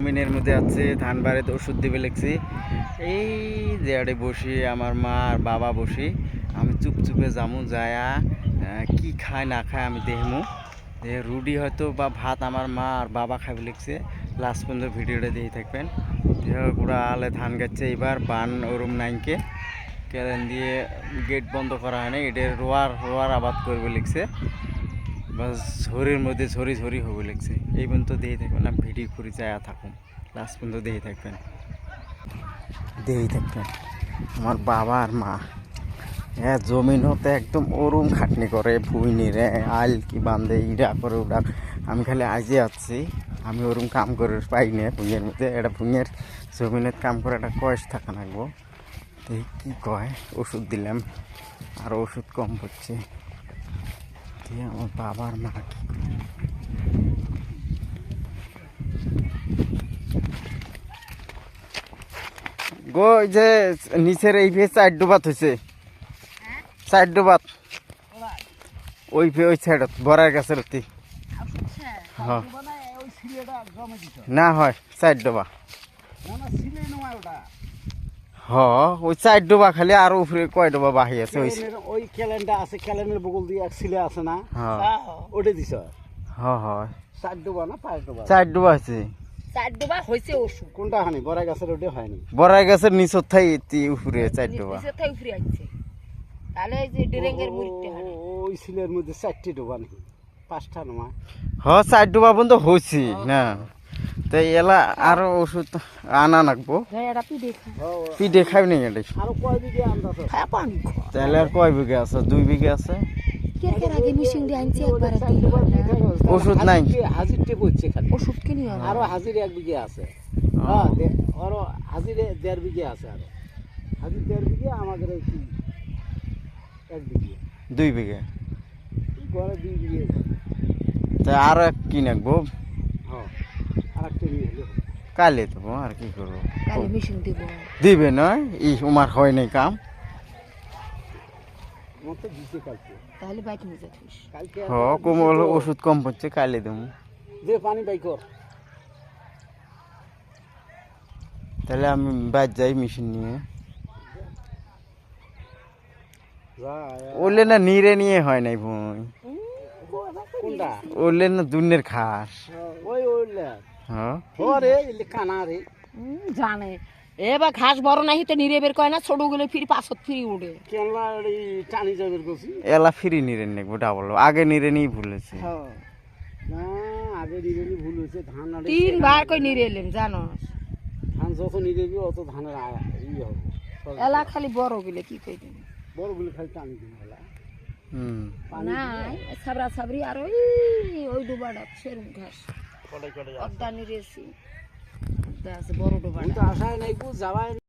জমিনের মধ্যে আছে, ধান বাড়িতে ওষুধ দিবে লিখছি এই যে বসি, আমার মা আর বাবা বসি, আমি চুপচুপে যামু, যায়া কি খায়, না খায় আমি দেখমু। যে রুটি হয়তো বা ভাত আমার মা আর বাবা খাবে লিখছে লাস্ট পর্যন্ত ভিডিওটা দিয়ে থাকবেন। গুড়া আলে ধান গাচ্ছে, এবার বান ওরম নাইনকে। কেলেন দিয়ে গেট বন্ধ করা হয় না এটার রোয়ার রোয়ার আবাদ করবে লিখছে বাস ঝড়ির মধ্যে ঝরি ঝরি হবে লাগছে। এই পর্যন্ত দিয়ে থাকবেন, আমি ভিডিও করে যায় থাকুন। লাস্ট পর্যন্ত দিয়ে থাকবেন। দিয়েই থাকবেন। আমার বাবা আর মা। হ্যাঁ জমিন হতে একদম ওরম খাটনি করে ভুই নিরে আইল কি বান্ধে ইরা করে ওরা আমি খালি আজে আছি, আমি ওরম কাম করে পাই না, ভুঁইয়ের মধ্যে। এটা ভুঁইয়ের জমিনের কাম করে একটা কয়েস থাকা লাগবো। দেখি কী কয়? ওষুধ দিলাম, আর ওষুধ কম পড়ছে। দিয়ে আমার বাবার মা গো যে নিচের এই ভে চার ডোবাত হয়েছে চার ডোবাত ওই ভে ওই সাইডত বড়ার গাছের অতি। হ্যাঁ। না হয় চার ডোবা হ ওই চার ডোবা খালি আর উপরে কয় ডোবা বাহি আছে ওই ওই ক্যালেন্ডার আছে ক্যালেন্ডার বগল দিয়ে এক ছিলে আছে না? হ্যাঁ ওটা দিছ? হ হয় চার ডোবা না পাঁচ ডোবা? চার ডোবা আছে চার ডোবা ওষুধ কোনটা হানি বড় গাছের ওটা হয়নি? বড়ার গাছের নিচত থাই এতি উপরে চার ডোবা। নিচে থেকে ফিরে আসছে তাহলে এই যে ডেরেঙ্গের মুড়িতে ওই সিলের মধ্যে চারটি ডোবা নাকি পাঁচটা নয় হ চার ডোবা বন্ধ হয়েছি না। তো এলা আরও ওষুধ আনা নাকবো এটা পি দেখা পি নি আছে? খায় তাহলে আর কয় বিঘে আছে? দুই বিঘে আছে? ওষুধ নাই? হাজির- টেপ হচ্ছে খালি। ওষুধ কিনি আরও। হাজির এক বিঘে আছে। হ্যাঁ দে- আরও হাজিরে দেড় বিঘে আছে আরও। হাজির দেড় বিঘে আমাদের এক বিঘে। দুই বিঘে? ঘরে দুই বিঘে? তা আরও এক কি নাকবো হ্যাঁ আর একটা নিয়ে হলে হবে। কালে দেবো আর কি করব? দিব। দিবে নয়? ই উমার হয় নাই কাম। আমার তো দিতে কালকে তাহলে বাইক নিয়ে যাচ্ছিস। কালকে হ কোমল ওষুধ কম পড়ছে কালে দেবো। তাহলে আমি বাদ যাই মেশিন নিয়ে। যা ওলে না নিরে নিয়ে হয় নাই ভুঁই ওলে না দুনের খাস। হ্যাঁ। জানে। এবার ঘাস বড় নাই তো নিরে বের করে না ছোটগুলো ফিরি পাঁচত ফিরি উঠে। টানি এলা ফিরি নিরে নেব ডাবল আগে নিরে নিয়ে ভুলেছে হ্যাঁ না আগে নিরেনি ভুল হয়েছে ধান আরে তিনবার কই নিরে এলেন জানো? ধান যত নিরেবি অত ধানের হবে। এলা খালি বড় গেলে কি কই দিন বড়গুলো খালি টানি দিন হলা হুম। নাই সাবরা সাবরি আর ওই ওই সেরম ঘাস। অর্ধা আছে বড় ডোবাটা।